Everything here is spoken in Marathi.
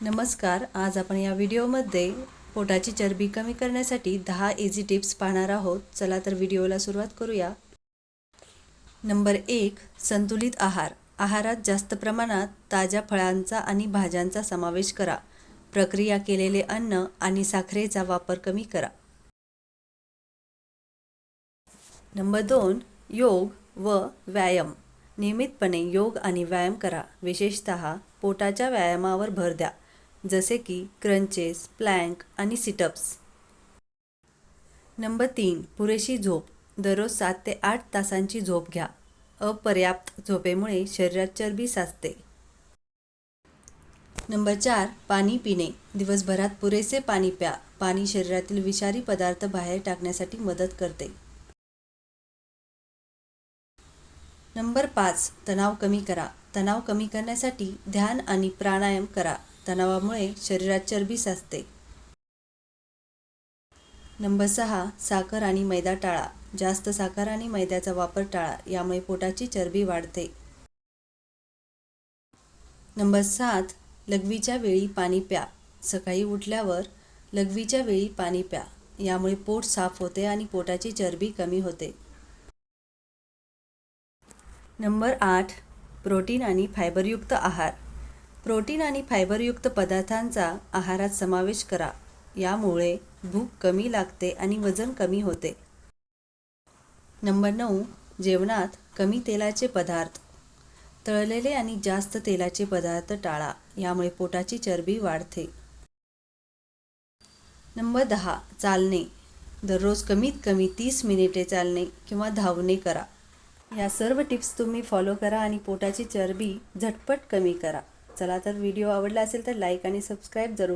नमस्कार आज आपण या व्हिडिओमध्ये पोटाची चरबी कमी करण्यासाठी दहा इझी टिप्स पाहणार आहोत. चला तर व्हिडिओला सुरुवात करूया. नंबर एक संतुलित आहार. आहारात जास्त प्रमाणात ताज्या फळांचा आणि भाज्यांचा समावेश करा. प्रक्रिया केलेले अन्न आणि साखरेचा वापर कमी करा. नंबर दोन योग व व्यायाम. नियमितपणे योग आणि व्यायाम करा. विशेषत पोटाच्या व्यायामावर भर द्या. जसे की क्रंचेस प्लँक आणि सिटअप्स नंबर तीन पुरेशी झोप. दररोज सात ते आठ तासांची झोप घ्या. अपर्याप्त झोपेमुळे शरीरात चरबी साचते. नंबर चार पाणी पिणे. दिवसभरात पुरेसे पाणी प्या. पाणी शरीरातील विषारी पदार्थ बाहेर टाकण्यासाठी मदत करते. नंबर पाच तणाव कमी करा. तणाव कमी करण्यासाठी ध्यान आणि प्राणायाम करा. तणावामुळे शरीरात चरबी साचते. नंबर सहा साखर आणि मैदा टाळा. जास्त साखर आणि मैद्याचा वापर टाळा यामुळे पोटाची चरबी वाढते. नंबर सात लघवीच्या वेळी पाणी प्या. सकाळी उठल्यावर लघवीच्या वेळी पाणी प्या. यामुळे पोट साफ होते आणि पोटाची चरबी कमी होते. नंबर आठ प्रोटीन आणि फायबरयुक्त आहार. प्रोटीन आणि फायबरयुक्त पदार्थांचा आहारात समावेश करा. यामुळे भूक कमी लागते आणि वजन कमी होते. नंबर नऊ जेवणात कमी तेलाचे पदार्थ. तळलेले आणि जास्त तेलाचे पदार्थ टाळा यामुळे पोटाची चरबी वाढते. नंबर दहा चालणे. दररोज कमीत कमी तीस मिनिटे चालणे किंवा धावणे करा. या सर्व टिप्स तुम्ही फॉलो करा आणि पोटाची चरबी झटपट कमी करा. चला तर व्हिडिओ आवडला असेल तर लाईक आणि सबस्क्राईब जरूर